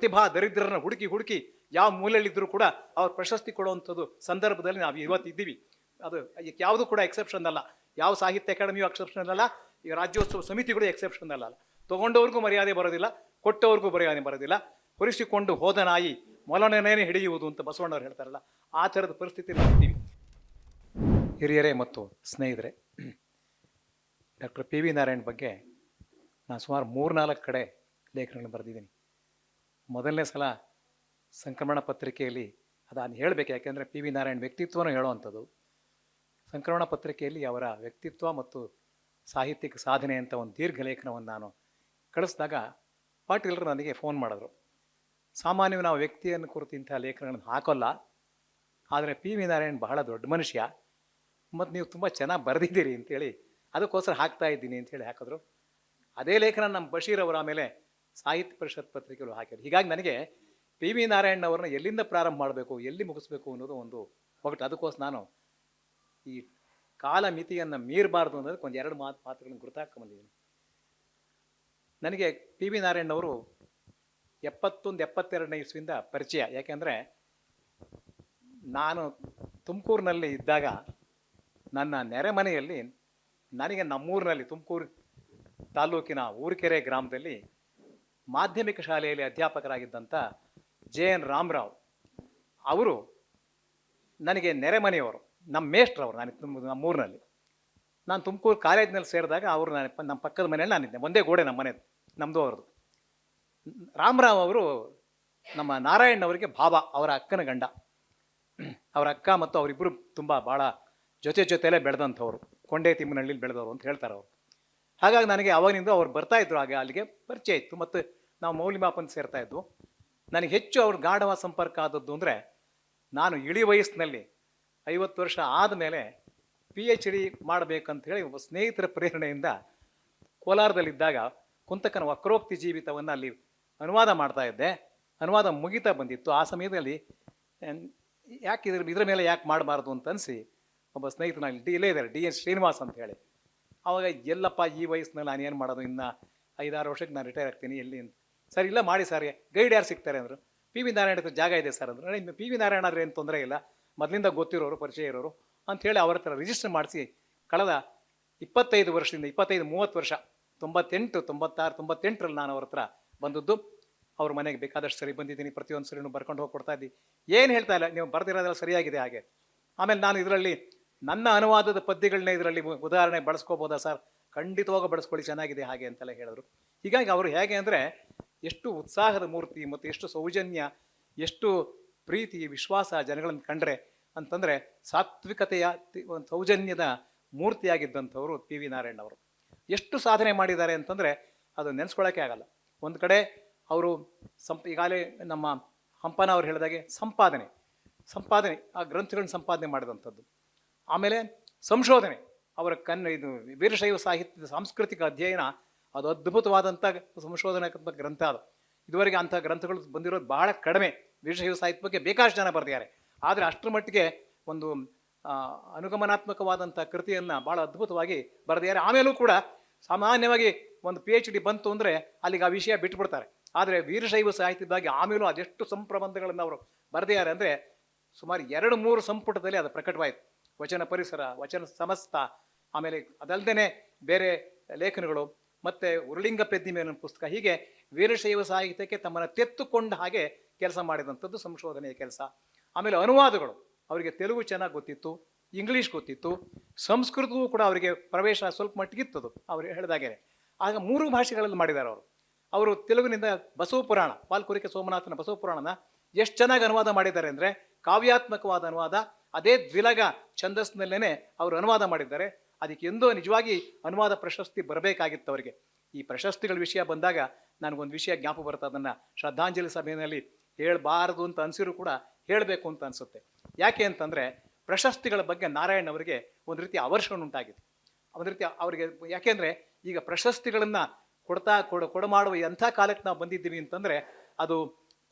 ಪ್ರತಿಭಾ ದರಿದ್ರರನ್ನ ಹುಡುಕಿ ಹುಡುಕಿ ಯಾವ ಮೂಲೆಯಲ್ಲಿದ್ದರೂ ಕೂಡ ಅವ್ರು ಪ್ರಶಸ್ತಿ ಕೊಡುವಂಥದ್ದು ಸಂದರ್ಭದಲ್ಲಿ ನಾವು ಇವತ್ತು ಇದ್ದೀವಿ. ಅದು ಯಾವುದು ಕೂಡ ಎಕ್ಸೆಪ್ಷನ್ ಅಲ್ಲ. ಯಾವ ಸಾಹಿತ್ಯ ಅಕಾಡೆಮಿಯು ಎಕ್ಸೆಪ್ಷನ್ ಅಲ್ಲ. ಈ ರಾಜ್ಯೋತ್ಸವ ಸಮಿತಿಗಳು ಎಕ್ಸೆಪ್ಷನ್ ಅಲ್ಲ. ತಗೊಂಡವ್ರಿಗೂ ಮರ್ಯಾದೆ ಬರೋದಿಲ್ಲ, ಕೊಟ್ಟವ್ರಿಗೂ ಮರ್ಯಾದೆ ಬರೋದಿಲ್ಲ. ಹೊರಿಸಿಕೊಂಡು ಹೋದ ನಾಯಿ ಮೊಲನೇನೇ ಹಿಡಿಯುವುದು ಅಂತ ಬಸವಣ್ಣವ್ರು ಹೇಳ್ತಾರಲ್ಲ, ಆ ಥರದ ಪರಿಸ್ಥಿತಿ ಇದ್ದೀವಿ. ಹಿರಿಯರೇ ಮತ್ತು ಸ್ನೇಹಿತರೆ, ಡಾಕ್ಟರ್ ಪಿ ವಿ ನಾರಾಯಣ್ ಬಗ್ಗೆ ನಾನು ಸುಮಾರು ಮೂರ್ನಾಲ್ಕು ಕಡೆ ಲೇಖನಗಳನ್ನು ಬರೆದಿದ್ದೀನಿ. ಮೊದಲನೇ ಸಲ ಸಂಕ್ರಮಣ ಪತ್ರಿಕೆಯಲ್ಲಿ ಅದನ್ನು ಹೇಳಬೇಕು. ಯಾಕೆಂದರೆ ಪಿ ವಿ ನಾರಾಯಣ್ ವ್ಯಕ್ತಿತ್ವನೂ ಹೇಳುವಂಥದ್ದು. ಸಂಕ್ರಮಣ ಪತ್ರಿಕೆಯಲ್ಲಿ ಅವರ ವ್ಯಕ್ತಿತ್ವ ಮತ್ತು ಸಾಹಿತ್ಯಿಕ ಸಾಧನೆ ಅಂತ ಒಂದು ದೀರ್ಘ ಲೇಖನವನ್ನು ನಾನು ಕಳಿಸಿದಾಗ ಪಾಟೀಲರು ನನಗೆ ಫೋನ್ ಮಾಡಿದ್ರು. ಸಾಮಾನ್ಯವಾಗಿ ನಾವು ವ್ಯಕ್ತಿಯನ್ನು ಕುರಿತು ಇಂಥ ಲೇಖನಗಳನ್ನು ಹಾಕೋಲ್ಲ. ಆದರೆ ಪಿ ವಿ ನಾರಾಯಣ್ ಬಹಳ ದೊಡ್ಡ ಮನುಷ್ಯ. ಮತ್ತು ನೀವು ತುಂಬ ಚೆನ್ನಾಗಿ ಬರೆದಿದ್ದೀರಿ ಅಂತೇಳಿ ಅದಕ್ಕೋಸ್ಕರ ಹಾಕ್ತಾ ಇದ್ದೀನಿ ಅಂತೇಳಿ ಹಾಕಿದ್ರು. ಅದೇ ಲೇಖನ ನಮ್ಮ ಬಶೀರ್ ಅವರ ಆಮೇಲೆ ಸಾಹಿತ್ಯ ಪರಿಷತ್ ಪತ್ರಿಕೆಗಳು ಹಾಕಿದ್ರು ಹೀಗಾಗಿ ನನಗೆ ಪಿ ವಿ ನಾರಾಯಣ್ ಅವ್ರನ್ನ ಎಲ್ಲಿಂದ ಪ್ರಾರಂಭ ಮಾಡಬೇಕು, ಎಲ್ಲಿ ಮುಗಿಸ್ಬೇಕು ಅನ್ನೋದು ಒಂದು ಒಗಟು. ಅದಕ್ಕೋಸ್ಕರ ನಾನು ಈ ಕಾಲ ಮಿತಿಯನ್ನು ಮೀರಬಾರ್ದು ಅನ್ನೋದಕ್ಕೆ ಒಂದು ಎರಡು ಮಾತು ಮಾತುಗಳನ್ನು ಗುರುತಾಕೊಂಬಂದಿದ್ದೀನಿ ನನಗೆ ಪಿ ವಿ ನಾರಾಯಣ್ ಅವರು ಎಪ್ಪತ್ತೊಂದು, ಎಪ್ಪತ್ತೆರಡನೇ ಇಸ್ವಿಯಿಂದ ಪರಿಚಯ. ಯಾಕೆಂದರೆ ನಾನು ತುಮಕೂರಿನಲ್ಲಿ ಇದ್ದಾಗ ನನ್ನ ನೆರೆಮನೆಯಲ್ಲಿ, ನನಗೆ ನಮ್ಮೂರಿನಲ್ಲಿ ತುಮಕೂರು ತಾಲೂಕಿನ ಊರ್ಕೆರೆ ಗ್ರಾಮದಲ್ಲಿ ಮಾಧ್ಯಮಿಕ ಶಾಲೆಯಲ್ಲಿ ಅಧ್ಯಾಪಕರಾಗಿದ್ದಂಥ ಜೆ ಎನ್ ರಾಮರಾವ್, ಅವರು ನನಗೆ ನೆರೆಮನೆಯವರು, ನಮ್ಮ ಮೇಷ್ಟ್ರ ಅವರು ನಾನು ತುಂಬ ನಮ್ಮೂರಿನಲ್ಲಿ. ನಾನು ತುಮಕೂರು ಕಾಲೇಜಿನಲ್ಲಿ ಸೇರಿದಾಗ ಅವರು ನಾನು ನಮ್ಮ ಪಕ್ಕದ ಮನೆಯಲ್ಲಿ ನಾನಿದ್ದೆ, ಒಂದೇ ಗೋಡೆ ನಮ್ಮ ಮನೆದು ನಮ್ಮದು ಅವ್ರದ್ದು. ರಾಮರಾವ್ ಅವರು ನಮ್ಮ ನಾರಾಯಣ್ ಅವರಿಗೆ ಬಾಬಾ ಅವರ ಅಕ್ಕನ ಗಂಡ. ಅವರ ಅಕ್ಕ ಮತ್ತು ಅವರಿಬ್ಬರು ತುಂಬ ಭಾಳ ಜೊತೆ ಜೊತೆಯಲ್ಲೇ ಬೆಳೆದಂಥವ್ರು, ಕೊಂಡೆ ತಿಮ್ಮನಹಳ್ಳಿಲಿ ಬೆಳೆದವರು ಅಂತ ಹೇಳ್ತಾರೆ ಅವರು. ಹಾಗಾಗಿ ನನಗೆ ಅವಾಗಿನಿಂದ ಅವ್ರು ಬರ್ತಾ ಇದ್ರು, ಹಾಗೆ ಅಲ್ಲಿಗೆ ಪರಿಚಯ ಇತ್ತು. ಮತ್ತು ನಾವು ಮೌಲ್ಯಮಾಪನ ಸೇರ್ತಾ ಇದ್ವು ನನಗೆ ಹೆಚ್ಚು ಅವ್ರ ಗಾಢವ ಸಂಪರ್ಕ ಆದದ್ದು ಅಂದರೆ, ನಾನು ಇಳಿ ವಯಸ್ಸಿನಲ್ಲಿ ಐವತ್ತು ವರ್ಷ ಆದಮೇಲೆ ಪಿ ಎಚ್ ಡಿ ಮಾಡಬೇಕಂತ ಹೇಳಿ ಒಬ್ಬ ಸ್ನೇಹಿತರ ಪ್ರೇರಣೆಯಿಂದ ಕೋಲಾರದಲ್ಲಿದ್ದಾಗ ಕುಂತಕನ ವಕ್ರೋಕ್ತಿ ಜೀವಿತವನ್ನು ಅಲ್ಲಿ ಅನುವಾದ ಮಾಡ್ತಾ ಇದ್ದೆ. ಅನುವಾದ ಮುಗಿತಾ ಬಂದಿತ್ತು. ಆ ಸಮಯದಲ್ಲಿ ಯಾಕೆ ಇದ್ರ ಇದ್ರ ಮೇಲೆ ಯಾಕೆ ಮಾಡಬಾರ್ದು ಅಂತ ಅನಿಸಿ ಒಬ್ಬ ಸ್ನೇಹಿತನಲ್ಲಿ ಡಿ, ಇಲ್ಲೇ ಇದ್ದಾರೆ, ಡಿ ಎನ್ ಶ್ರೀನಿವಾಸ್ ಅಂತ ಹೇಳಿ. ಅವಾಗ ಎಲ್ಲಪ್ಪ ಈ ವಯಸ್ಸಿನಲ್ಲಿ ನಾನು ಏನು ಮಾಡೋದು? ಇನ್ನು ಐದಾರು ವರ್ಷಕ್ಕೆ ನಾನು ರಿಟೈರ್ ಆಗ್ತೀನಿ, ಎಲ್ಲಿ ಅಂತ. ಸರ್, ಇಲ್ಲ ಮಾಡಿ ಸರ್, ಗೈಡ್ ಯಾರು ಸಿಗ್ತಾರೆ? ಅಂದರು. ಪಿ. ವಿ. ನಾರಾಯಣ ಹತ್ರ ಜಾಗ ಇದೆ ಸರ್, ಅಂದರು. ನಿಮ್ಮ ಪಿ. ವಿ. ನಾರಾಯಣ ಆದರೆ ಏನು ತೊಂದರೆ ಇಲ್ಲ? ಮೊದಲಿಂದ ಗೊತ್ತಿರೋರು, ಪರಿಚಯ ಇರೋರು ಅಂಥೇಳಿ ಅವ್ರ ಹತ್ರ ರಿಜಿಸ್ಟರ್ ಮಾಡಿಸಿ. ಕಳೆದ ಇಪ್ಪತ್ತೈದು ವರ್ಷದಿಂದ, ಇಪ್ಪತ್ತೈದು, ಮೂವತ್ತು ವರ್ಷ, ತೊಂಬತ್ತೆಂಟು, ತೊಂಬತ್ತಾರು, ತೊಂಬತ್ತೆಂಟರಲ್ಲಿ ನಾನು ಅವ್ರ ಹತ್ರ ಬಂದದ್ದು. ಅವ್ರ ಮನೆಗೆ ಬೇಕಾದಷ್ಟು ಸರಿ ಬಂದಿದ್ದೀನಿ, ಪ್ರತಿಯೊಂದು ಸರಿನೂ ಬರ್ಕೊಂಡು ಹೋಗಿ ಕೊಡ್ತಾ ಇದ್ದೀನಿ. ಏನು ಹೇಳ್ತಾ ಇಲ್ಲ, ನೀವು ಬರೆದಿರೋದೆಲ್ಲ ಸರಿಯಾಗಿದೆ ಹಾಗೆ. ಆಮೇಲೆ ನಾನು ಇದರಲ್ಲಿ, ನನ್ನ ಅನುವಾದದ ಪದ್ಯಗಳನ್ನ ಇದರಲ್ಲಿ ಉದಾಹರಣೆ ಬಳಸ್ಕೋಬೋದಾ ಸರ್? ಖಂಡಿತವಾಗ ಬಳಸ್ಕೊಳ್ಳಿ, ಚೆನ್ನಾಗಿದೆ ಹಾಗೆ ಅಂತೆಲ್ಲ ಹೇಳಿದ್ರು. ಹೀಗಾಗಿ ಅವರು ಹೇಗೆ ಅಂದರೆ ಎಷ್ಟು ಉತ್ಸಾಹದ ಮೂರ್ತಿ ಮತ್ತು ಎಷ್ಟು ಸೌಜನ್ಯ, ಎಷ್ಟು ಪ್ರೀತಿ, ವಿಶ್ವಾಸ ಜನಗಳನ್ನು ಕಂಡ್ರೆ ಅಂತಂದರೆ ಸಾತ್ವಿಕತೆಯ ಒಂದು ಸೌಜನ್ಯದ ಮೂರ್ತಿಯಾಗಿದ್ದಂಥವರು ಪಿ ವಿ ನಾರಾಯಣ್ ಅವರು. ಎಷ್ಟು ಸಾಧನೆ ಮಾಡಿದ್ದಾರೆ ಅಂತಂದರೆ ಅದು ನೆನೆಸ್ಕೊಳ್ಳೋಕ್ಕೆ ಆಗಲ್ಲ. ಒಂದು ಕಡೆ ಅವರು ಸಂಪ್, ಈಗಾಗಲೇ ನಮ್ಮ ಹಂಪನ ಅವರು ಹೇಳಿದಾಗೆ ಸಂಪಾದನೆ. ಸಂಪಾದನೆ, ಆ ಗ್ರಂಥಗಳನ್ನು ಸಂಪಾದನೆ ಮಾಡಿದಂಥದ್ದು. ಆಮೇಲೆ ಸಂಶೋಧನೆ. ಅವರ ಕನ್ನ, ಇದು ವೀರಶೈವ ಸಾಹಿತ್ಯದ ಸಾಂಸ್ಕೃತಿಕ ಅಧ್ಯಯನ ಅದು ಅದ್ಭುತವಾದಂಥ ಸಂಶೋಧನಾತ್ಮಕ ಗ್ರಂಥ ಅದು. ಇದುವರೆಗೆ ಅಂಥ ಗ್ರಂಥಗಳು ಬಂದಿರೋದು ಬಹಳ ಕಡಿಮೆ. ವೀರಶೈವ ಸಾಹಿತ್ಯ ಬಗ್ಗೆ ಬೇಕಾಷ್ಟು ಜನ ಬರೆದಿದ್ದಾರೆ ಆದರೆ ಅಷ್ಟರ ಮಟ್ಟಿಗೆ ಒಂದು ಅನುಗಮನಾತ್ಮಕವಾದಂಥ ಕೃತಿಯನ್ನು ಭಾಳ ಅದ್ಭುತವಾಗಿ ಬರೆದಿದ್ದಾರೆ. ಆಮೇಲೂ ಕೂಡ ಸಾಮಾನ್ಯವಾಗಿ ಒಂದು ಪಿ ಎಚ್ ಡಿ ಬಂತು ಅಂದರೆ ಅಲ್ಲಿಗೆ ಆ ವಿಷಯ ಬಿಟ್ಬಿಡ್ತಾರೆ. ಆದರೆ ವೀರಶೈವ ಸಾಹಿತ್ಯದಾಗಿ ಆಮೇಲೂ ಅದೆಷ್ಟು ಸಂಪ್ರಬಂಧಗಳನ್ನು ಅವರು ಬರೆದಿದ್ದಾರೆ ಅಂದರೆ ಸುಮಾರು ಎರಡು ಮೂರು ಸಂಪುಟದಲ್ಲಿ ಅದು ಪ್ರಕಟವಾಯಿತು. ವಚನ ಪರಿಸರ, ವಚನ ಸಮಸ್ತ, ಆಮೇಲೆ ಅದಲ್ಲದೆ ಬೇರೆ ಲೇಖನಗಳು ಮತ್ತು ಉರುಳಿಂಗ ಪ್ರತಿಮೆ ಅನ್ನೋ ಪುಸ್ತಕ, ಹೀಗೆ ವೀರಶೈವ ಸಾಹಿತ್ಯಕ್ಕೆ ತಮ್ಮನ್ನು ತೆತ್ತುಕೊಂಡ ಹಾಗೆ ಕೆಲಸ ಮಾಡಿದಂಥದ್ದು ಸಂಶೋಧನೆಯ ಕೆಲಸ. ಆಮೇಲೆ ಅನುವಾದಗಳು, ಅವರಿಗೆ ತೆಲುಗು ಚೆನ್ನಾಗಿ ಗೊತ್ತಿತ್ತು, ಇಂಗ್ಲೀಷ್ ಗೊತ್ತಿತ್ತು, ಸಂಸ್ಕೃತವೂ ಕೂಡ ಅವರಿಗೆ ಪ್ರವೇಶ ಸ್ವಲ್ಪ ಮಟ್ಟಿಗಿತ್ತದು ಅವರು ಹೇಳಿದಾಗೆ ಆಗ ಮೂರು ಭಾಷೆಗಳಲ್ಲಿ ಮಾಡಿದ್ದಾರೆ ಅವರು. ಅವರು ತೆಲುಗಿನಿಂದ ಬಸವ ಪುರಾಣ ಪಾಲ್ಕುರಿಕೆ ಸೋಮನಾಥನ ಬಸವ ಪುರಾಣನ ಎಷ್ಟು ಚೆನ್ನಾಗಿ ಅನುವಾದ ಮಾಡಿದ್ದಾರೆ ಅಂದರೆ ಕಾವ್ಯಾತ್ಮಕವಾದ ಅನುವಾದ, ಅದೇ ದ್ವಿಲಗ ಛಂದಸ್ನಲ್ಲೇ ಅವರು ಅನುವಾದ ಮಾಡಿದ್ದಾರೆ. ಅದಕ್ಕೆ ಎಂದೋ ನಿಜವಾಗಿ ಅನುವಾದ ಪ್ರಶಸ್ತಿ ಬರಬೇಕಾಗಿತ್ತು ಅವರಿಗೆ. ಈ ಪ್ರಶಸ್ತಿಗಳ ವಿಷಯ ಬಂದಾಗ ನನಗೊಂದು ವಿಷಯ ಜ್ಞಾಪ ಬರುತ್ತೆ, ಅದನ್ನು ಶ್ರದ್ಧಾಂಜಲಿ ಸಭೆಯಲ್ಲಿ ಹೇಳಬಾರದು ಅಂತ ಅನಿಸಿರೂ ಕೂಡ ಹೇಳಬೇಕು ಅಂತ ಅನಿಸುತ್ತೆ. ಯಾಕೆ ಅಂತಂದರೆ ಪ್ರಶಸ್ತಿಗಳ ಬಗ್ಗೆ ನಾರಾಯಣ್ ಅವರಿಗೆ ಒಂದು ರೀತಿ ಅವರ್ಷಣ ಉಂಟಾಗಿದೆ. ಒಂದು ರೀತಿ ಅವರಿಗೆ ಯಾಕೆಂದರೆ ಈಗ ಪ್ರಶಸ್ತಿಗಳನ್ನು ಕೊಡ್ತಾ ಕೊಡ ಮಾಡುವ ಎಂಥ ಕಾಲಕ್ಕೆ ನಾವು ಬಂದಿದ್ದೀವಿ ಅಂತಂದರೆ ಅದು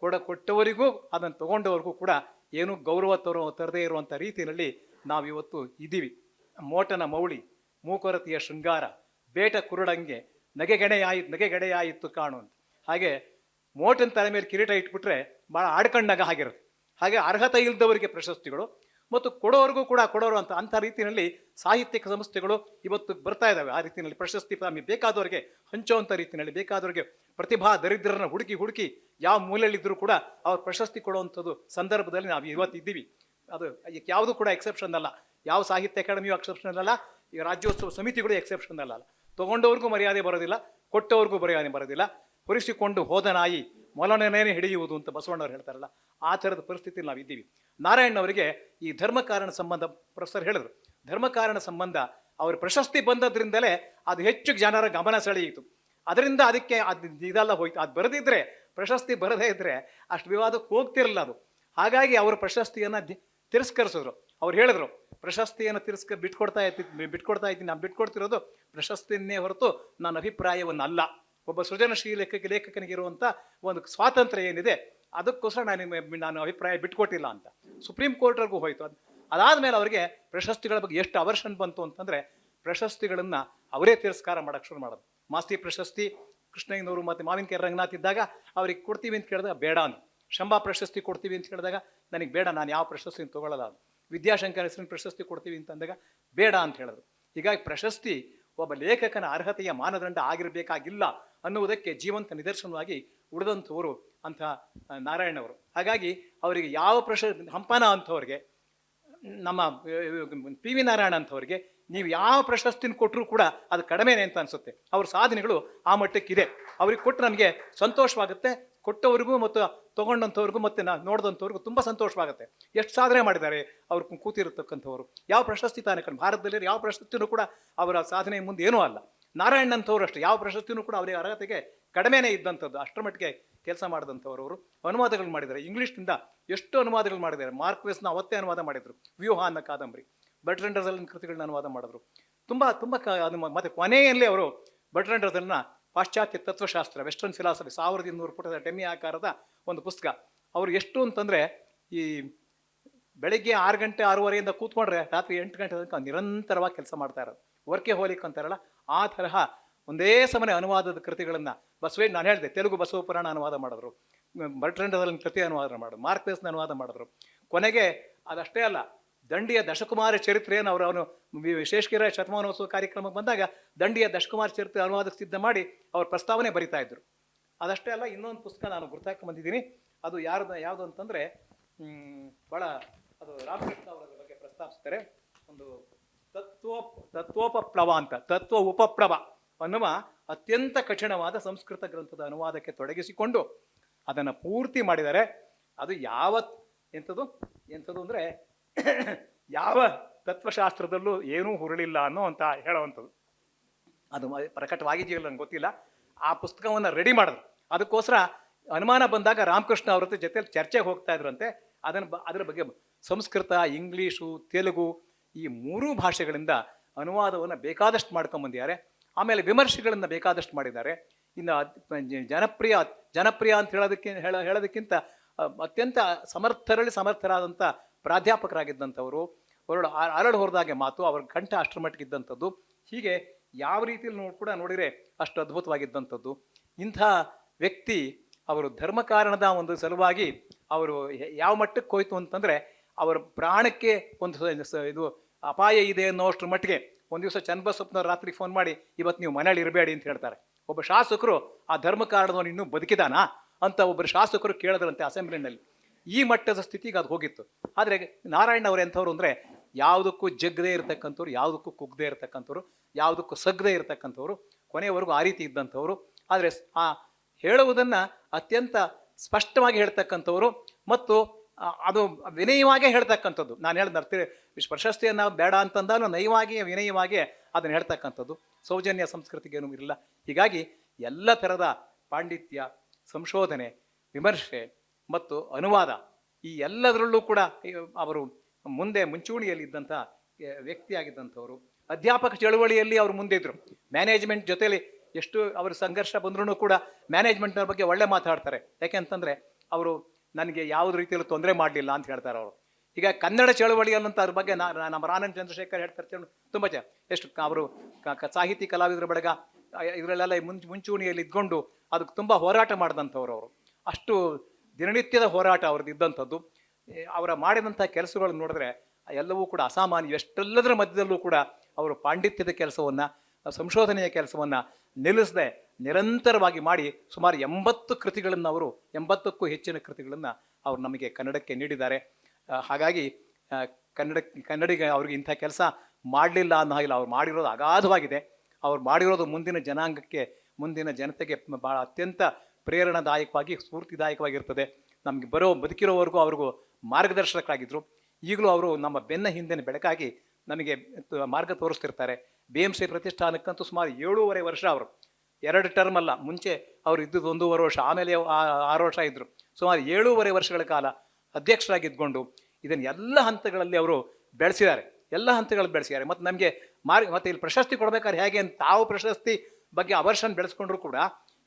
ಕೊಡ ಕೊಟ್ಟವರಿಗೂ ಅದನ್ನು ತಗೊಂಡವರಿಗೂ ಕೂಡ ಏನು ಗೌರವ ತರೋ ತರದೇ ಇರುವಂಥ ರೀತಿಯಲ್ಲಿ ನಾವು ಇವತ್ತು ಇದ್ದೀವಿ. ಮೋಟನ ಮೌಳಿ, ಮೂಕೊರತಿಯ ಶೃಂಗಾರ, ಬೇಟ ಕುರುಡಂಗೆ, ನಗೆಗೆಣೆಯಾಯಿ ನಗೆಗೆಣೆಯಾಯಿತು ಕಾಣು ಅಂತ. ಹಾಗೆ ಮೋಟನ್ ತಲೆ ಮೇಲೆ ಕಿರೀಟ ಇಟ್ಬಿಟ್ರೆ ಭಾಳ ಆಡ್ಕಂಡಾಗ ಆಗಿರುತ್ತೆ ಹಾಗೆ ಅರ್ಹತೆ ಇಲ್ಲದವರಿಗೆ ಪ್ರಶಸ್ತಿಗಳು ಮತ್ತು ಕೊಡೋರ್ಗೂ ಕೂಡ ಕೊಡೋರು ಅಂತ, ಅಂಥ ರೀತಿಯಲ್ಲಿ ಸಾಹಿತ್ಯಿಕ ಸಂಸ್ಥೆಗಳು ಇವತ್ತು ಬರ್ತಾ ಇದ್ದಾವೆ ಆ ರೀತಿಯಲ್ಲಿ ಪ್ರಶಸ್ತಿ ನಮಗೆ ಬೇಕಾದವರಿಗೆ ಹಂಚುವಂಥ ರೀತಿಯಲ್ಲಿ ಬೇಕಾದವರಿಗೆ ಪ್ರತಿಭಾ ದರಿದ್ರರನ್ನ ಹುಡುಕಿ ಹುಡುಕಿ ಯಾವ ಮೂಲೆಯಲ್ಲಿದ್ದರೂ ಕೂಡ ಅವ್ರು ಪ್ರಶಸ್ತಿ ಕೊಡುವಂಥದ್ದು ಸಂದರ್ಭದಲ್ಲಿ ನಾವು ಇವತ್ತು ಇದ್ದೀವಿ ಅದು ಯಾವುದು ಕೂಡ ಎಕ್ಸೆಪ್ಷನ್ ಅಲ್ಲ. ಯಾವ ಸಾಹಿತ್ಯ ಅಕಾಡೆಮಿಯು ಎಕ್ಸೆಪ್ಷನ್ ಅಲ್ಲ, ಈ ರಾಜ್ಯೋತ್ಸವ ಸಮಿತಿಗಳು ಎಕ್ಸೆಪ್ಷನ್ ಅಲ್ಲ. ತೊಗೊಂಡವ್ರಿಗೂ ಮರ್ಯಾದೆ ಬರೋದಿಲ್ಲ, ಕೊಟ್ಟವ್ರಿಗೂ ಮರ್ಯಾದೆ ಬರೋದಿಲ್ಲ. ಹೊರಿಸಿಕೊಂಡು ಹೋದ ನಾಯಿ ಮೊಲನೇನೇ ಹಿಡಿಯುವುದು ಅಂತ ಬಸವಣ್ಣವ್ರು ಹೇಳ್ತಾರಲ್ಲ, ಆ ಥರದ ಪರಿಸ್ಥಿತಿಯಲ್ಲಿ ನಾವು ಇದ್ದೀವಿ. ನಾರಾಯಣವರಿಗೆ ಈ ಧರ್ಮಕಾರಣ ಸಂಬಂಧ ಪ್ರೊಫೆಸರ್ ಹೇಳಿದ್ರು. ಧರ್ಮಕಾರಣ ಸಂಬಂಧ ಅವ್ರ ಪ್ರಶಸ್ತಿ ಬಂದದ್ರಿಂದಲೇ ಅದು ಹೆಚ್ಚು ಜನರ ಗಮನ ಸೆಳೆಯಿತು. ಅದರಿಂದ ಅದಕ್ಕೆ ಅದು ಇದೆಲ್ಲ ಹೋಯ್ತು. ಅದು ಬರೆದಿದ್ರೆ, ಪ್ರಶಸ್ತಿ ಬರದೇ ಇದ್ದರೆ ಅಷ್ಟು ವಿವಾದಕ್ಕೆ ಹೋಗ್ತಿರಲಿಲ್ಲ ಅದು. ಹಾಗಾಗಿ ಅವರ ಪ್ರಶಸ್ತಿಯನ್ನು ತಿರಸ್ಕರಿಸಿದ್ರು. ಅವ್ರು ಹೇಳಿದ್ರು ಪ್ರಶಸ್ತಿಯನ್ನು ತಿರಸ್ಕ, ಬಿಟ್ಕೊಡ್ತಾ ಇರ್ತಿ ಬಿಟ್ಕೊಡ್ತಾ ಇದ್ದೀನಿ. ನಾನು ಬಿಟ್ಕೊಡ್ತಿರೋದು ಪ್ರಶಸ್ತಿಯನ್ನೇ ಹೊರತು ನನ್ನ ಅಭಿಪ್ರಾಯವನ್ನಲ್ಲ. ಒಬ್ಬ ಸೃಜನಶೀಲ ಲೇಖಕ ಲೇಖಕನಿಗೆ ಇರುವಂಥ ಒಂದು ಸ್ವಾತಂತ್ರ್ಯ ಏನಿದೆ, ಅದಕ್ಕೋಸ್ಕರ ನಾನು ನಾನು ಅಭಿಪ್ರಾಯ ಬಿಟ್ಕೊಟ್ಟಿಲ್ಲ ಅಂತ. ಸುಪ್ರೀಂ ಕೋರ್ಟ್ವರೆಗೂ ಹೋಯಿತು. ಅದು, ಅದಾದಮೇಲೆ ಅವರಿಗೆ ಪ್ರಶಸ್ತಿಗಳ ಬಗ್ಗೆ ಎಷ್ಟು ಅವರ್ಷನ್ ಬಂತು ಅಂತಂದರೆ, ಪ್ರಶಸ್ತಿಗಳನ್ನು ಅವರೇ ತಿರಸ್ಕಾರ ಮಾಡೋಕ್ಕೆ ಶುರು ಮಾಡೋದು ಮಾಸ್ತಿ ಪ್ರಶಸ್ತಿ ಕೃಷ್ಣಯ್ಯನವರು ಮತ್ತು ಮಾವಿನಕೆರೆ ರಂಗನಾಥ್ ಇದ್ದಾಗ ಅವ್ರಿಗೆ ಕೊಡ್ತೀವಿ ಅಂತ ಕೇಳಿದಾಗ ಬೇಡ ಅಂತ ಶಂಭಾ ಪ್ರಶಸ್ತಿ ಕೊಡ್ತೀವಿ ಅಂತ ಹೇಳಿದಾಗ ನನಗೆ ಬೇಡ, ನಾನು ಯಾವ ಪ್ರಶಸ್ತಿನ ತೊಗೊಳ್ಳಲ್ಲ ಅದು ವಿದ್ಯಾಶಂಕರ ಹೆಸರಿನ ಪ್ರಶಸ್ತಿ ಕೊಡ್ತೀವಿ ಅಂತಂದಾಗ ಬೇಡ ಅಂತ ಹೇಳಿದ್ರು. ಹೀಗಾಗಿ ಪ್ರಶಸ್ತಿ ಒಬ್ಬ ಲೇಖಕನ ಅರ್ಹತೆಯ ಮಾನದಂಡ ಆಗಿರಬೇಕಾಗಿಲ್ಲ ಅನ್ನುವುದಕ್ಕೆ ಜೀವಂತ ನಿದರ್ಶನವಾಗಿ ಉಳಿದಂಥವರು ಅಂತಹ ನಾರಾಯಣವರು ಹಾಗಾಗಿ ಅವರಿಗೆ ಯಾವ ಪ್ರಶ ಹಂಪನ ಅಂಥವ್ರಿಗೆ, ನಮ್ಮ ಪಿ ವಿ ನಾರಾಯಣ ಅಂಥವ್ರಿಗೆ ನೀವು ಯಾವ ಪ್ರಶಸ್ತಿನ ಕೊಟ್ಟರೂ ಕೂಡ ಅದು ಕಡಿಮೆನೆ ಅಂತ ಅನಿಸುತ್ತೆ. ಅವ್ರ ಸಾಧನೆಗಳು ಆ ಮಟ್ಟಕ್ಕಿದೆ. ಅವ್ರಿಗೆ ಕೊಟ್ಟು ನನಗೆ ಸಂತೋಷವಾಗುತ್ತೆ. ಕೊಟ್ಟವ್ರಿಗೂ ಮತ್ತು ತೊಗೊಂಡಂಥವ್ರಿಗೂ ಮತ್ತು ನಾ ನೋಡಿದಂಥವ್ರಿಗೂ ತುಂಬ ಸಂತೋಷವಾಗುತ್ತೆ. ಎಷ್ಟು ಸಾಧನೆ ಮಾಡಿದ್ದಾರೆ, ಅವ್ರು ಕೂತಿರತಕ್ಕಂಥವ್ರು. ಯಾವ ಪ್ರಶಸ್ತಿ ತಾನೆ ಕಣ್ಣು ಭಾರತದಲ್ಲಿ ಯಾವ ಪ್ರಶಸ್ತಿನೂ ಕೂಡ ಅವರ ಸಾಧನೆ ಮುಂದೆ ಏನೂ ಅಲ್ಲ. ನಾರಾಯಣ್ ಅಂಥವ್ರು ಅಷ್ಟೇ, ಯಾವ ಪ್ರಶಸ್ತಿಯೂ ಕೂಡ ಅವರಿಗೆ ಅರ್ಹತೆಗೆ ಕಡಿಮೆನೇ ಇದ್ದಂಥದ್ದು, ಅಷ್ಟರ ಮಟ್ಟಿಗೆ ಕೆಲಸ ಮಾಡಿದಂಥವ್ರು ಅವರು. ಅನುವಾದಗಳು ಮಾಡಿದ್ದಾರೆ. ಇಂಗ್ಲೀಷ್ನಿಂದ ಎಷ್ಟು ಅನುವಾದಗಳು ಮಾಡಿದ್ದಾರೆ. ಮಾರ್ಕ್ವೆಸ್ನ ಅವತ್ತೇ ಅನುವಾದ ಮಾಡಿದರು, ವ್ಯೂಹ ಅನ್ನೋ ಕಾದಂಬರಿ. ಬಟ್ರಂಡರ್ಸಲ್ಲಿನ ಕೃತಿಗಳನ್ನ ಅನುವಾದ ಮಾಡಿದ್ರು. ತುಂಬ ತುಂಬ ಕ ಅದು ಮತ್ತು ಕೊನೆಯಲ್ಲಿ ಅವರು ಬಟ್ರಂಡರ್ಸಲ್ನ ಪಾಶ್ಚಾತ್ಯ ತತ್ವಶಾಸ್ತ್ರ, ವೆಸ್ಟರ್ನ್ ಫಿಲಾಸಫಿ, ಸಾವಿರದ ಇನ್ನೂರು ಪುಟದ ಡೆಮಿ ಆಕಾರದ ಒಂದು ಪುಸ್ತಕ. ಅವರು ಎಷ್ಟು ಅಂತಂದರೆ ಈ ಬೆಳಗ್ಗೆ ಆರು ಗಂಟೆ ಆರೂವರೆಯಿಂದ ಕೂತ್ಕೊಂಡ್ರೆ ರಾತ್ರಿ ಎಂಟು ಗಂಟೆ ತನಕ ನಿರಂತರವಾಗಿ ಕೆಲಸ ಮಾಡ್ತಾ ಇರೋದು. ವರ್ಕೆ ಹೋಲಿಕ್ ಅಂತಾರಲ್ಲ, ಆ ತರಹ ಒಂದೇ ಸಮನೆ ಅನುವಾದದ ಕೃತಿಗಳನ್ನು ಬಸವೇ ನಾನು ಹೇಳಿದೆ, ತೆಲುಗು ಬಸವ ಪುರಾಣ ಅನುವಾದ ಮಾಡಿದ್ರು. ಬರ್ಟ್ರಂಡದಲ್ಲಿ ಕೃತಿ ಅನುವಾದ ಮಾಡಿದ್ರು ಮಾರ್ಕ್ವೇಸ್ನ ಅನುವಾದ ಮಾಡಿದ್ರು. ಕೊನೆಗೆ ಅದಷ್ಟೇ ಅಲ್ಲ ದಂಡಿಯ ದಶಕುಮಾರ ಚರಿತ್ರೆಯನ್ನು ಅವರು ಅವನು ವಿಶೇಷಕಿರ ಶತಮಾನೋತ್ಸವ ಕಾರ್ಯಕ್ರಮಕ್ಕೆ ಬಂದಾಗ ದಂಡಿಯ ದಶಕುಮಾರ ಚರಿತ್ರೆ ಅನುವಾದಕ್ಕೆ ಸಿದ್ಧ ಮಾಡಿ ಅವ್ರ ಪ್ರಸ್ತಾವನೆ ಬರಿತಾ ಇದ್ರು. ಅದಷ್ಟೇ ಅಲ್ಲ ಇನ್ನೊಂದು ಪುಸ್ತಕ ನಾನು ಗುರ್ತಾಕೊಂಡು ಬಂದಿದ್ದೀನಿ. ಅದು ಯಾರ್ದು ಯಾವುದು ಅಂತಂದರೆ ಭಾಳ ಅದು ರಾಮಕೃಷ್ಣ ಅವರ ಬಗ್ಗೆ ಪ್ರಸ್ತಾಪಿಸ್ತಾರೆ. ಒಂದು ತತ್ವ ತತ್ವೋಪಪ್ಲವ ಅಂತ, ತತ್ವ ಉಪಪ್ಲವ ಅನ್ನುವ ಅತ್ಯಂತ ಕಠಿಣವಾದ ಸಂಸ್ಕೃತ ಗ್ರಂಥದ ಅನುವಾದಕ್ಕೆ ತೊಡಗಿಸಿಕೊಂಡು ಅದನ್ನು ಪೂರ್ತಿ ಮಾಡಿದರೆ ಅದು ಯಾವ ಎಂಥದ್ದು ಎಂಥದ್ದು ಅಂದರೆ ಯಾವ ತತ್ವಶಾಸ್ತ್ರದಲ್ಲೂ ಏನೂ ಹುರುಳಿಲ್ಲ ಅನ್ನೋ ಅಂತ ಹೇಳುವಂಥದ್ದು. ಅದು ಪ್ರಕಟವಾಗಿದೆಯಲ್ಲ ನಂಗೆ ಗೊತ್ತಿಲ್ಲ. ಆ ಪುಸ್ತಕವನ್ನು ರೆಡಿ ಮಾಡಿದ್ರು. ಅದಕ್ಕೋಸ್ಕರ ಅನುಮಾನ ಬಂದಾಗ ರಾಮಕೃಷ್ಣ ಅವ್ರ ಜೊತೆ ಚರ್ಚೆಗೆ ಹೋಗ್ತಾ ಇದ್ರಂತೆ. ಅದನ್ನು ಅದರ ಬಗ್ಗೆ ಸಂಸ್ಕೃತ, ಇಂಗ್ಲೀಷು, ತೆಲುಗು ಈ ಮೂರೂ ಭಾಷೆಗಳಿಂದ ಅನುವಾದವನ್ನು ಬೇಕಾದಷ್ಟು ಮಾಡ್ಕೊಂಬಂದಿದ್ದಾರೆ ಆಮೇಲೆ ವಿಮರ್ಶೆಗಳನ್ನು ಬೇಕಾದಷ್ಟು ಮಾಡಿದ್ದಾರೆ. ಇನ್ನು ಜನಪ್ರಿಯ ಜನಪ್ರಿಯ ಅಂತ ಹೇಳೋದಕ್ಕೆ ಹೇಳ ಹೇಳೋದಕ್ಕಿಂತ ಅತ್ಯಂತ ಸಮರ್ಥರಲ್ಲಿ ಸಮರ್ಥರಾದಂಥ ಪ್ರಾಧ್ಯಾಪಕರಾಗಿದ್ದಂಥವರು ಹೊರಳು ಅರಳು ಹೊರದಾಗೆ ಮಾತು, ಅವ್ರ ಕಂಠ ಅಷ್ಟರ ಮಟ್ಟಿಗೆ ಇದ್ದಂಥದ್ದು. ಹೀಗೆ ಯಾವ ರೀತಿಯಲ್ಲಿ ನೋಡಿ ಕೂಡ ನೋಡಿದರೆ ಅಷ್ಟು ಅದ್ಭುತವಾಗಿದ್ದಂಥದ್ದು. ಇಂಥ ವ್ಯಕ್ತಿ ಅವರು ಧರ್ಮ ಕಾರಣದ ಒಂದು ಸಲುವಾಗಿ ಅವರು ಯಾವ ಮಟ್ಟಕ್ಕೆ ಹೋಯ್ತು ಅಂತಂದರೆ, ಅವರ ಪ್ರಾಣಕ್ಕೆ ಒಂದು ಇದು ಅಪಾಯ ಇದೆ ಅನ್ನೋಷ್ಟ್ರ ಮಟ್ಟಿಗೆ ಒಂದು ದಿವಸ ಚನ್ನಬಸಪ್ಪನವ್ರು ರಾತ್ರಿ ಫೋನ್ ಮಾಡಿ, ಇವತ್ತು ನೀವು ಮನೇಲಿ ಇರಬೇಡಿ ಅಂತ ಹೇಳ್ತಾರೆ. ಒಬ್ಬ ಶಾಸಕರು, ಆ ಧರ್ಮ ಕಾರಣದವನು ಇನ್ನೂ ಬದುಕಿದಾನಾ? ಅಂತ ಒಬ್ಬರು ಶಾಸಕರು ಕೇಳಿದ್ರಂತೆ ಅಸೆಂಬ್ಲಿನಲ್ಲಿ ಈ ಮಟ್ಟದ ಸ್ಥಿತಿಗೆ ಅದು ಹೋಗಿತ್ತು. ಆದರೆ ನಾರಾಯಣ ಅವರು ಎಂಥವ್ರು ಅಂದರೆ ಯಾವುದಕ್ಕೂ ಜಗ್ಗದೇ ಇರತಕ್ಕಂಥವ್ರು, ಯಾವುದಕ್ಕೂ ಕುಗ್ಗದೇ ಇರತಕ್ಕಂಥವ್ರು, ಯಾವುದಕ್ಕೂ ಸಗ್ಗದೇ ಇರತಕ್ಕಂಥವ್ರು ಕೊನೆಯವರೆಗೂ ಆ ರೀತಿ ಇದ್ದಂಥವ್ರು. ಆದರೆ ಆ ಹೇಳುವುದನ್ನು ಅತ್ಯಂತ ಸ್ಪಷ್ಟವಾಗಿ ಹೇಳ್ತಕ್ಕಂಥವ್ರು ಮತ್ತು ಅದು ವಿನಯವಾಗೇ ಹೇಳ್ತಕ್ಕಂಥದ್ದು. ನಾನು ಹೇಳಿದ ಪ್ರಶಸ್ತಿಯನ್ನು ಬೇಡ ಅಂತಂದಾಗ ನಯವಾಗಿ ವಿನಯವಾಗಿ ಅದನ್ನು ಹೇಳ್ತಕ್ಕಂಥದ್ದು. ಸೌಜನ್ಯ ಸಂಸ್ಕೃತಿಗೆ ಏನೂ ಇರಲಿಲ್ಲ. ಹೀಗಾಗಿ ಎಲ್ಲ ಥರದ ಪಾಂಡಿತ್ಯ, ಸಂಶೋಧನೆ, ವಿಮರ್ಶೆ ಮತ್ತು ಅನುವಾದ ಈ ಎಲ್ಲದರಲ್ಲೂ ಕೂಡ ಅವರು ಮುಂದೆ ಮುಂಚೂಣಿಯಲ್ಲಿ ಎ, ವ್ಯಕ್ತಿಯಾಗಿದ್ದಂಥವರು. ಅಧ್ಯಾಪಕ ಚಳುವಳಿಯಲ್ಲಿ ಅವರು ಮುಂದೆ ಇದ್ದರು ಮ್ಯಾನೇಜ್ಮೆಂಟ್ ಜೊತೆಯಲ್ಲಿ ಎಷ್ಟು ಅವರು ಸಂಘರ್ಷ ಬಂದ್ರೂ ಕೂಡ ಮ್ಯಾನೇಜ್ಮೆಂಟ್ನ ಬಗ್ಗೆ ಒಳ್ಳೆ ಮಾತಾಡ್ತಾರೆ. ಯಾಕೆಂತಂದರೆ ಅವರು ನನಗೆ ಯಾವುದೇ ರೀತಿಯಲ್ಲಿ ತೊಂದರೆ ಮಾಡಲಿಲ್ಲ ಅಂತ ಹೇಳ್ತಾರೆ ಅವರು. ಈಗ ಕನ್ನಡ ಚಳವಳಿಯಲ್ಲಂತ ಅದ್ರ ಬಗ್ಗೆ ನಾ- ನಮ್ಮ ರಾನಂದ್ ಚಂದ್ರಶೇಖರ್ ಹೇಳ್ತಾರೆ ತುಂಬ ಚ ಎಷ್ಟು ಅವರು ಸಾಹಿತಿ ಕಲಾವಿದರ ಬಳಗ ಇದರಲ್ಲೆಲ್ಲ ಮುಂಚ್ ಮುಂಚೂಣಿಯಲ್ಲಿ ಇದ್ಕೊಂಡು ಅದಕ್ಕೆ ತುಂಬ ಹೋರಾಟ ಮಾಡಿದಂಥವ್ರು ಅವರು. ಅಷ್ಟು ದಿನನಿತ್ಯದ ಹೋರಾಟ ಅವ್ರದ್ದು ಇದ್ದಂಥದ್ದು. ಅವರ ಮಾಡಿದಂಥ ಕೆಲಸಗಳನ್ನು ನೋಡಿದ್ರೆ ಎಲ್ಲವೂ ಕೂಡ ಅಸಾಮಾನ್ಯ, ಎಷ್ಟೆಲ್ಲದರ ಮಧ್ಯದಲ್ಲೂ ಕೂಡ ಅವರು ಪಾಂಡಿತ್ಯದ ಕೆಲಸವನ್ನು, ಸಂಶೋಧನೆಯ ಕೆಲಸವನ್ನು ನಿಲ್ಲಿಸದೆ ನಿರಂತರವಾಗಿ ಮಾಡಿ ಸುಮಾರು ಎಂಬತ್ತು ಕೃತಿಗಳನ್ನು ಅವರು, ಎಂಬತ್ತಕ್ಕೂ ಹೆಚ್ಚಿನ ಕೃತಿಗಳನ್ನು ಅವರು ನಮಗೆ ಕನ್ನಡಕ್ಕೆ ನೀಡಿದ್ದಾರೆ. ಹಾಗಾಗಿ ಕನ್ನಡ, ಕನ್ನಡಿಗ ಅವ್ರಿಗೆ ಇಂಥ ಕೆಲಸ ಮಾಡಲಿಲ್ಲ ಅನ್ನೋ ಹಾಗಿಲ್ಲ ಅವ್ರು ಮಾಡಿರೋದು ಅಗಾಧವಾಗಿದೆ. ಅವ್ರು ಮಾಡಿರೋದು ಮುಂದಿನ ಜನಾಂಗಕ್ಕೆ, ಮುಂದಿನ ಜನತೆಗೆ ಭಾಳ ಅತ್ಯಂತ ಪ್ರೇರಣಾದಾಯಕವಾಗಿ, ಸ್ಫೂರ್ತಿದಾಯಕವಾಗಿರ್ತದೆ. ನಮಗೆ ಬರೋ ಬದುಕಿರೋವರೆಗೂ ಅವ್ರಿಗೂ ಮಾರ್ಗದರ್ಶಕರಾಗಿದ್ದರು ಈಗಲೂ ಅವರು ನಮ್ಮ ಬೆನ್ನ ಹಿಂದೆ ಬೆಳಕಾಗಿ ನಮಗೆ ಮಾರ್ಗ ತೋರಿಸ್ತಿರ್ತಾರೆ. ಬಿ ಎಂ ಸಿ ಪ್ರತಿಷ್ಠಾನಕ್ಕಂತೂ ಸುಮಾರು ಏಳೂವರೆ ವರ್ಷ ಅವರು. ಎರಡು ಟರ್ಮ್ ಅಲ್ಲ, ಮುಂಚೆ ಅವರು ಇದ್ದದ್ದು ಒಂದೂವರೆ ವರ್ಷ, ಆಮೇಲೆ ಆರು ವರ್ಷ ಇದ್ದರು ಸುಮಾರು ಏಳೂವರೆ ವರ್ಷಗಳ ಕಾಲ ಅಧ್ಯಕ್ಷರಾಗಿದ್ದುಕೊಂಡು ಇದನ್ನು ಎಲ್ಲ ಹಂತಗಳಲ್ಲಿ ಅವರು ಬೆಳೆಸಿದ್ದಾರೆ. ಎಲ್ಲ ಹಂತಗಳಲ್ಲಿ ಬೆಳೆಸಿದ್ದಾರೆ. ಮತ್ತು ನಮಗೆ ಮಾರ್ಗ, ಮತ್ತು ಇಲ್ಲಿ ಪ್ರಶಸ್ತಿ ಕೊಡಬೇಕಾದ್ರೆ ಹೇಗೆ ಅಂತ ತಾವು ಪ್ರಶಸ್ತಿ ಬಗ್ಗೆ ಅವರ್ಷನ್ ಬೆಳೆಸ್ಕೊಂಡ್ರು ಕೂಡ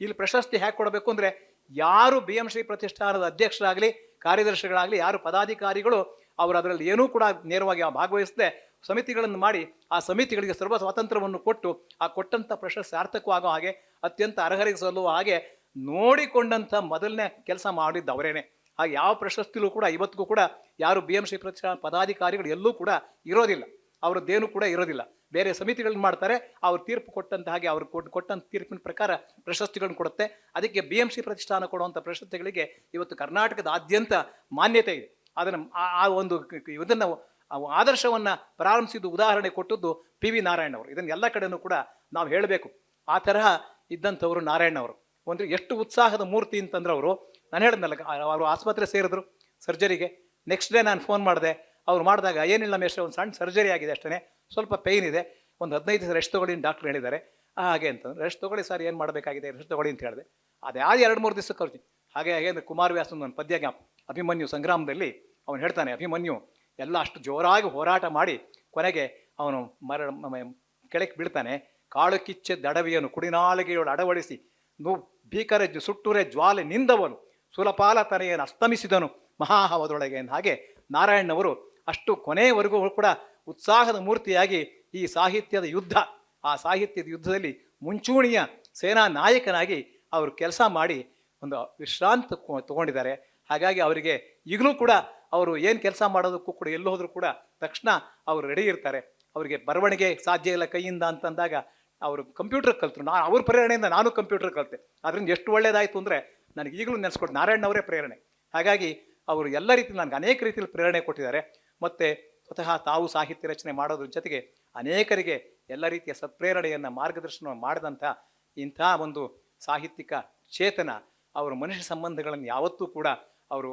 ಇಲ್ಲಿ ಪ್ರಶಸ್ತಿ ಹ್ಯಾಕ್ ಕೊಡಬೇಕು ಅಂದರೆ ಯಾರು ಬಿ ಎಂ ಶ್ರೀ ಪ್ರತಿಷ್ಠಾನದ ಅಧ್ಯಕ್ಷರಾಗಲಿ, ಕಾರ್ಯದರ್ಶಿಗಳಾಗಲಿ, ಯಾರು ಪದಾಧಿಕಾರಿಗಳು ಅವರು ಅದರಲ್ಲಿ ಏನೂ ಕೂಡ ನೇರವಾಗಿ ಭಾಗವಹಿಸದೆ ಸಮಿತಿಗಳನ್ನು ಮಾಡಿ ಆ ಸಮಿತಿಗಳಿಗೆ ಸರ್ವ ಸ್ವಾತಂತ್ರ್ಯವನ್ನು ಕೊಟ್ಟು ಆ ಕೊಟ್ಟಂಥ ಪ್ರಶಸ್ತಿ ಸಾರ್ಥಕವಾಗೋ ಹಾಗೆ, ಅತ್ಯಂತ ಅರ್ಹರಿಗೆ ಸಲ್ಲುವ ಹಾಗೆ ನೋಡಿಕೊಂಡಂಥ ಮೊದಲನೇ ಕೆಲಸ ಮಾಡಿದ್ದು ಅವರೇನೆ. ಹಾಗೆ ಯಾವ ಪ್ರಶಸ್ತಿಲೂ ಕೂಡ ಇವತ್ತಿಗೂ ಕೂಡ ಯಾರು ಬಿ ಎಂ ಶ್ರೀ ಪ್ರತಿಷ್ಠಾನ ಪದಾಧಿಕಾರಿಗಳು ಎಲ್ಲೂ ಕೂಡ ಇರೋದಿಲ್ಲ. ಅವರದ್ದೇನು ಕೂಡ ಇರೋದಿಲ್ಲ. ಬೇರೆ ಸಮಿತಿಗಳನ್ನ ಮಾಡ್ತಾರೆ, ಅವ್ರು ತೀರ್ಪು ಕೊಟ್ಟಂತ ಹಾಗೆ ಅವ್ರು ಕೊಟ್ಟು ಕೊಟ್ಟಂತ ತೀರ್ಪಿನ ಪ್ರಕಾರ ಪ್ರಶಸ್ತಿಗಳನ್ನು ಕೊಡುತ್ತೆ. ಅದಕ್ಕೆ ಬಿ ಎಂ ಸಿ ಪ್ರತಿಷ್ಠಾನ ಕೊಡುವಂಥ ಪ್ರಶಸ್ತಿಗಳಿಗೆ ಇವತ್ತು ಕರ್ನಾಟಕದಾದ್ಯಂತ ಮಾನ್ಯತೆ ಇದೆ. ಅದನ್ನು ಆ- ಒಂದು ಇದನ್ನು ಆದರ್ಶವನ್ನು ಪ್ರಾರಂಭಿಸಿದ್ದು ಉದಾಹರಣೆ ಕೊಟ್ಟದ್ದು ಪಿ ವಿ ನಾರಾಯಣ ಅವರು. ಇದನ್ನು ಎಲ್ಲ ಕಡೆಯೂ ಕೂಡ ನಾವು ಹೇಳಬೇಕು. ಆ ತರಹ ಇದ್ದಂಥವರು ನಾರಾಯಣ ಅವರು. ಒಂದು ಎಷ್ಟು ಉತ್ಸಾಹದ ಮೂರ್ತಿ ಅಂತಂದ್ರೆ ಅವರು. ನಾನು ಹೇಳಿದ್ನಲ್ಲ ಅವರು ಆಸ್ಪತ್ರೆ ಸೇರಿದ್ರು ಸರ್ಜರಿಗೆ. ನೆಕ್ಸ್ಟ್ ಡೇ ನಾನು ಫೋನ್ ಮಾಡಿದೆ ಅವ್ರು ಮಾಡಿದಾಗ ಏನಿಲ್ಲ ಮೇಷ್ಟ್ರೆ, ಒಂದು ಸಣ್ಣ ಸರ್ಜರಿ ಆಗಿದೆ ಅಷ್ಟೇ ಸ್ವಲ್ಪ ಪೇಯ್ನ್ ಇದೆ. ಒಂದು ಹದಿನೈದು ದಿವಸ ರೆಸ್ಟ್ ತೊಗೊಳ್ಳಿ ಡಾಕ್ಟ್ರು ಹೇಳಿದ್ದಾರೆ. ಹಾಗೆ ಅಂತಂದ್ರೆ ರೆಸ್ಟ್ ತೊಗೊಳ್ಳಿ ಸರ್, ಏನು ಮಾಡಬೇಕಾಗಿದೆ? ರೆಸ್ಟ್ ತೊಗೊಳ್ಳಿ ಅಂತ ಹೇಳಿದೆ. ಆದ ಎರಡು ಮೂರು ದಿವಸಕ್ಕೆ ಅವ್ರಿಗೆ ಹಾಗೆ ಹಾಗೆ ಅಂದರೆ ಕುಮಾರವ್ಯಾಸನ ಒಂದು ಪದ್ಯ ಅಭಿಮನ್ಯು ಸಂಗ್ರಾಮದಲ್ಲಿ ಅವನು ಹೇಳ್ತಾನೆ, ಅಭಿಮನ್ಯು, ಎಲ್ಲ ಅಷ್ಟು ಜೋರಾಗಿ ಹೋರಾಟ ಮಾಡಿ ಕೊನೆಗೆ ಅವನು ಮರ ಕೆಳಕ್ಕೆ ಬೀಳ್ತಾನೆ. ಕಾಳು ಕಿಚ್ಚೆ ದಡವಿಯನ್ನು ಕುಡಿನಾಲಿಗೆಯೋಳು ಅಡವಡಿಸಿ, ನೂ ಭೀಕರ ಸುಟ್ಟುರೆ ಜ್ವಾಲೆ ನಿಂದವನು, ಸುಲಪಾಲ ತನೆಯನ್ನು ಅಸ್ತಮಿಸಿದನು, ಮಹಾಹವದೊಳಗೆ ಹಾಗೆ ನಾರಾಯಣನವರು ಅಷ್ಟು ಕೊನೆಯವರೆಗೂ ಕೂಡ ಉತ್ಸಾಹದ ಮೂರ್ತಿಯಾಗಿ ಈ ಸಾಹಿತ್ಯದ ಯುದ್ಧ, ಆ ಸಾಹಿತ್ಯದ ಯುದ್ಧದಲ್ಲಿ ಮುಂಚೂಣಿಯ ಸೇನಾ ನಾಯಕನಾಗಿ ಅವರು ಕೆಲಸ ಮಾಡಿ ಒಂದು ವಿಶ್ರಾಂತ ತಗೊಂಡಿದ್ದಾರೆ. ಹಾಗಾಗಿ ಅವರಿಗೆ ಈಗಲೂ ಕೂಡ ಅವರು ಏನು ಕೆಲಸ ಮಾಡೋದಕ್ಕೂ ಕೂಡ ಎಲ್ಲಿ ಹೋದರೂ ಕೂಡ ತಕ್ಷಣ ಅವರು ರೆಡಿ ಇರ್ತಾರೆ. ಅವರಿಗೆ ಬರವಣಿಗೆ ಸಾಧ್ಯ ಇಲ್ಲ ಕೈಯಿಂದ ಅಂತಂದಾಗ ಅವರು ಕಂಪ್ಯೂಟರ್ ಕಲ್ತರು. ನಾನು ಅವ್ರ ಪ್ರೇರಣೆಯಿಂದ ನಾನು ಕಂಪ್ಯೂಟರ್ ಕಲಿತೆ. ಅದರಿಂದ ಎಷ್ಟು ಒಳ್ಳೇದಾಯಿತು ಅಂದರೆ ನನಗೆ ಈಗಲೂ ನೆನೆಸ್ಕೊಟ್ಟು ನಾರಾಯಣ ಅವರೇ ಪ್ರೇರಣೆ. ಹಾಗಾಗಿ ಅವರು ಎಲ್ಲ ರೀತಿ ನನಗೆ ಅನೇಕ ರೀತಿಯಲ್ಲಿ ಪ್ರೇರಣೆ ಕೊಟ್ಟಿದ್ದಾರೆ. ಮತ್ತು ಸ್ವತಃ ತಾವು ಸಾಹಿತ್ಯ ರಚನೆ ಮಾಡೋದ್ರ ಜೊತೆಗೆ ಅನೇಕರಿಗೆ ಎಲ್ಲ ರೀತಿಯ ಸತ್ಪ್ರೇರಣೆಯನ್ನು ಮಾರ್ಗದರ್ಶನ ಮಾಡಿದಂಥ ಇಂಥ ಒಂದು ಸಾಹಿತ್ಯಿಕ ಚೇತನ, ಅವರು ಮನುಷ್ಯ ಸಂಬಂಧಗಳನ್ನು ಯಾವತ್ತೂ ಕೂಡ ಅವರು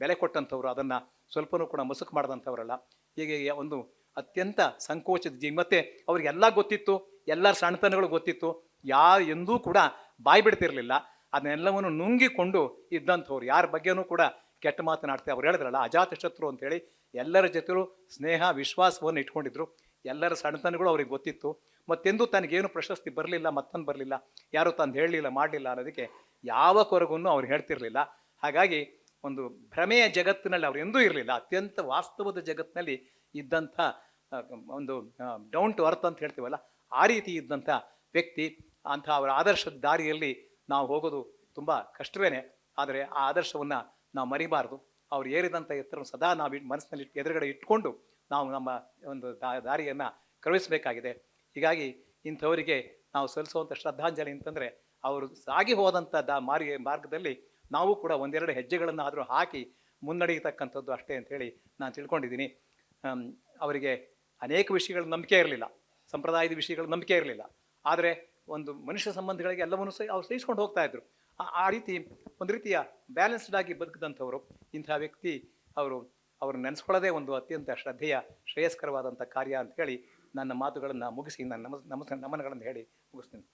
ಬೆಲೆ ಕೊಟ್ಟಂಥವ್ರು, ಅದನ್ನು ಸ್ವಲ್ಪನೂ ಕೂಡ ಮಸುಕು ಮಾಡಿದಂಥವರಲ್ಲ. ಹೀಗೆ ಒಂದು ಅತ್ಯಂತ ಸಂಕೋಚದ ಜೀವಿ ಮತ್ತು ಅವ್ರಿಗೆಲ್ಲ ಗೊತ್ತಿತ್ತು, ಎಲ್ಲರ ಸಣ್ಣತನಗಳು ಗೊತ್ತಿತ್ತು ಯಾ ಎಂದೂ ಕೂಡ ಬಾಯಿ ಬಿಡ್ತಿರಲಿಲ್ಲ. ಅದನ್ನೆಲ್ಲವನ್ನು ನುಂಗಿಕೊಂಡು ಇದ್ದಂಥವ್ರು, ಯಾರ ಬಗ್ಗೆನೂ ಕೂಡ ಕೆಟ್ಟ ಮಾತನಾಡ್ತಾರೆ ಅವ್ರು ಹೇಳಿದ್ರಲ್ಲ ಅಜಾತ ಶತ್ರು ಅಂತೇಳಿ ಎಲ್ಲರ ಜೊತೆಲೂ ಸ್ನೇಹ, ವಿಶ್ವಾಸವನ್ನು ಇಟ್ಕೊಂಡಿದ್ರು. ಎಲ್ಲರ ಸಣ್ಣತನಗಳು ಅವ್ರಿಗೆ ಗೊತ್ತಿತ್ತು. ಮತ್ತೆಂದು ತನಗೇನು ಪ್ರಶಸ್ತಿ ಬರಲಿಲ್ಲ, ಮತ್ತೊಂದು ಬರಲಿಲ್ಲ, ಯಾರು ತಂದು ಹೇಳಲಿಲ್ಲ, ಮಾಡಲಿಲ್ಲ ಅನ್ನೋದಕ್ಕೆ ಯಾವ ಕೊರಗೂ ಅವ್ರು ಹೇಳ್ತಿರ್ಲಿಲ್ಲ. ಹಾಗಾಗಿ ಒಂದು ಭ್ರಮೆಯ ಜಗತ್ತಿನಲ್ಲಿ ಅವ್ರು ಎಂದೂ ಇರಲಿಲ್ಲ. ಅತ್ಯಂತ ವಾಸ್ತವದ ಜಗತ್ತಿನಲ್ಲಿ ಇದ್ದಂಥ ಒಂದು ಡೌನ್ ಟು ಅರ್ತ್ ಅಂತ ಹೇಳ್ತೀವಲ್ಲ, ಆ ರೀತಿ ಇದ್ದಂಥ ವ್ಯಕ್ತಿ, ಅಂಥ ಅವರ ಆದರ್ಶದ ದಾರಿಯಲ್ಲಿ ನಾವು ಹೋಗೋದು ತುಂಬ ಕಷ್ಟವೇನೆ. ಆದರೆ ಆ ಆದರ್ಶವನ್ನು ನಾವು ಮರಿಬಾರ್ದು. ಅವ್ರು ಏರಿದಂಥ ಎತ್ತರವನ್ನು ಸದಾ ನಾವು ಮನಸ್ಸಿನಲ್ಲಿ ಎದುರುಗಡೆ ಇಟ್ಕೊಂಡು ನಾವು ನಮ್ಮ ಒಂದು ದಾರಿಯನ್ನು ಕಳುಹಿಸಬೇಕಾಗಿದೆ. ಹೀಗಾಗಿ ಇಂಥವರಿಗೆ ನಾವು ಸಲ್ಲಿಸುವಂಥ ಶ್ರದ್ಧಾಂಜಲಿ ಅಂತಂದರೆ ಅವರು ಸಾಗಿ ಹೋದಂಥ ಮಾರ್ಗದಲ್ಲಿ ನಾವು ಕೂಡ ಒಂದೆರಡು ಹೆಜ್ಜೆಗಳನ್ನು ಆದರೂ ಹಾಕಿ ಮುನ್ನಡೆಯತಕ್ಕಂಥದ್ದು ಅಷ್ಟೇ ಅಂತೇಳಿ ನಾನು ತಿಳ್ಕೊಂಡಿದ್ದೀನಿ. ಅವರಿಗೆ ಅನೇಕ ವಿಷಯಗಳ ನಂಬಿಕೆ ಇರಲಿಲ್ಲ. ಸಂಪ್ರದಾಯದ ವಿಷಯಗಳ ನಂಬಿಕೆ ಇರಲಿಲ್ಲ. ಆದರೆ ಒಂದು ಮನುಷ್ಯ ಸಂಬಂಧಗಳಿಗೆ ಎಲ್ಲವನ್ನೂ ಸಹ, ಅವ್ರು ಸಹಿಸ್ಕೊಂಡು ಹೋಗ್ತಾ ಇದ್ರು. ಆ ರೀತಿ ಒಂದು ರೀತಿಯ ಬ್ಯಾಲೆನ್ಸ್ಡ್ ಆಗಿ ಬದುಕಿದಂಥವರು ಇಂಥ ವ್ಯಕ್ತಿ ಅವರು ಅವರು ನೆನೆಸ್ಕೊಳ್ಳೋದೇ ಒಂದು ಅತ್ಯಂತ ಶ್ರದ್ಧೆಯ, ಶ್ರೇಯಸ್ಕರವಾದಂಥ ಕಾರ್ಯ ಅಂತ ಹೇಳಿ ನನ್ನ ಮಾತುಗಳನ್ನು ಮುಗಿಸಿ ನನ್ನ ನಮಸ್ ನಮಸ್ ನಮನಗಳನ್ನು ಹೇಳಿ ಮುಗಿಸ್ತೀನಿ.